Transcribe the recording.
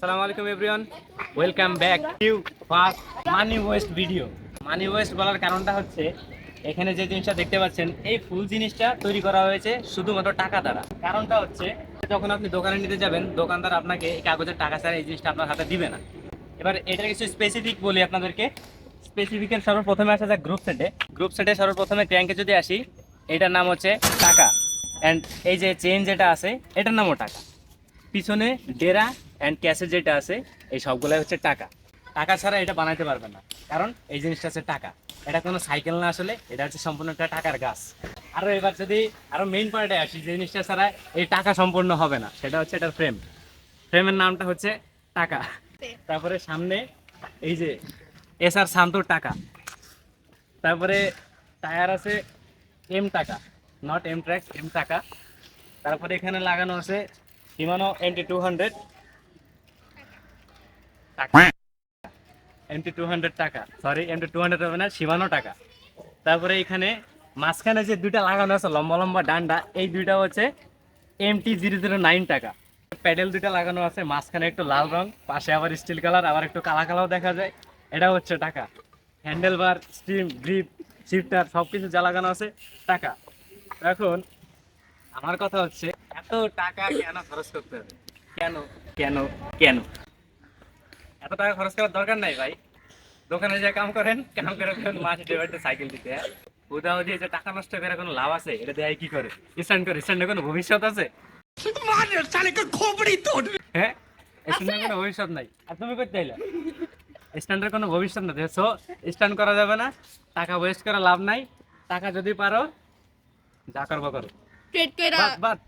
আসসালামু আলাইকুম everyone welcome back new first money waste video money waste বলার কারণটা হচ্ছে, এখানে যে জিনিসটা দেখতে পাচ্ছেন, এই ফুল জিনিসটা তৈরি করা হয়েছে শুধুমাত্র টাকা দ্বারা। কারণটা হচ্ছে, যখন আপনি দোকানে নিতে যাবেন, দোকানদার আপনাকে এই কাগজের টাকা ছাড়া এই জিনিসটা আপনার হাতে দিবে না। এবার এটা কিছু স্পেসিফিক বলি আপনাদেরকে। স্পেসিফিকের সর্বপ্রথমে আসা যাক গ্রুপ সেটে গ্রুপ সেটে সর্বপ্রথমে ট্যাঙ্কে যদি আসি, এটার নাম হচ্ছে টাকা। অ্যান্ড এই যে চেন যেটা আছে, এটার নামও টাকা। পিছনে ডেরা অ্যান্ড ক্যাসেট যেটা আছে, এই সবগুলাই হচ্ছে টাকা। টাকা ছাড়া এটা বানাইতে পারবে না। কারণ এই জিনিসটা হচ্ছে টাকা। এটা কোনো সাইকেল না আসলে, এটা হচ্ছে সম্পূর্ণ একটা টাকার গাছ। আরও এবার যদি আরও মেইন পয়েন্টে আসি, যে জিনিসটা ছাড়া এই টাকা সম্পূর্ণ হবে না, সেটা হচ্ছে এটার ফ্রেম ফ্রেমের নামটা হচ্ছে টাকা। তারপরে সামনে এই যে এস আর শান্তর টাকা। তারপরে টায়ার আছে এম টাকা। নট এম ট্র্যাক এম টাকা। তারপরে এখানে লাগানো আছে হিমানো এমটি টু হান্ড্রেড টাকা। এমটি টু হান্ড্রেড টাকা। সরি এমটি টু হান্ড্রেড হবে না সীমানো টাকা। তারপরে এখানে মাঝখানে যে দুইটা লাগানো আছে, লম্বা লম্বা ডান্ডা, এই দুইটা হচ্ছে এমটি জিরো জিরো নাইন টাকা। প্যাডেল দুইটা লাগানো আছে, মাঝখানে একটু লাল রং, পাশে আবার স্টিল কালার, আবার একটু কালা কালাও দেখা যায়। এটা হচ্ছে টাকা। হ্যান্ডেল বার স্টিম, গ্রিপ, শিফটার সব কিছু যা লাগানো আছে, টাকা। এখন আমার কথা হচ্ছে, এত টাকা কেন খরচ করতে হবে? কেন কেন কেন? এত টাকা খরচ করার দরকার নাই ভাই। দোকানে যে কাম করেন কাম করে ফেলেন মাস ডেবারতে সাইকেল দিতে? উদাহ দিয়ে যে টাকা নষ্ট করে কোনো লাভ আছে এটা দেয় কি করে? স্ট্যান্ড করে স্ট্যান্ডে কোনো ভবিষ্যৎ আছে? হ্যাঁ? স্ট্যান্ডের কোনো ভবিষ্যৎ নাই। আর তুমি করতে চাইলে স্ট্যান্ডের কোনো ভবিষ্যৎ না সো স্ট্যান্ড করা যাবে না। টাকা ওয়েস্ট করা লাভ নাই। টাকা যদি পারো যা করব করো। ট্রেড কইরা বাদ বাদ।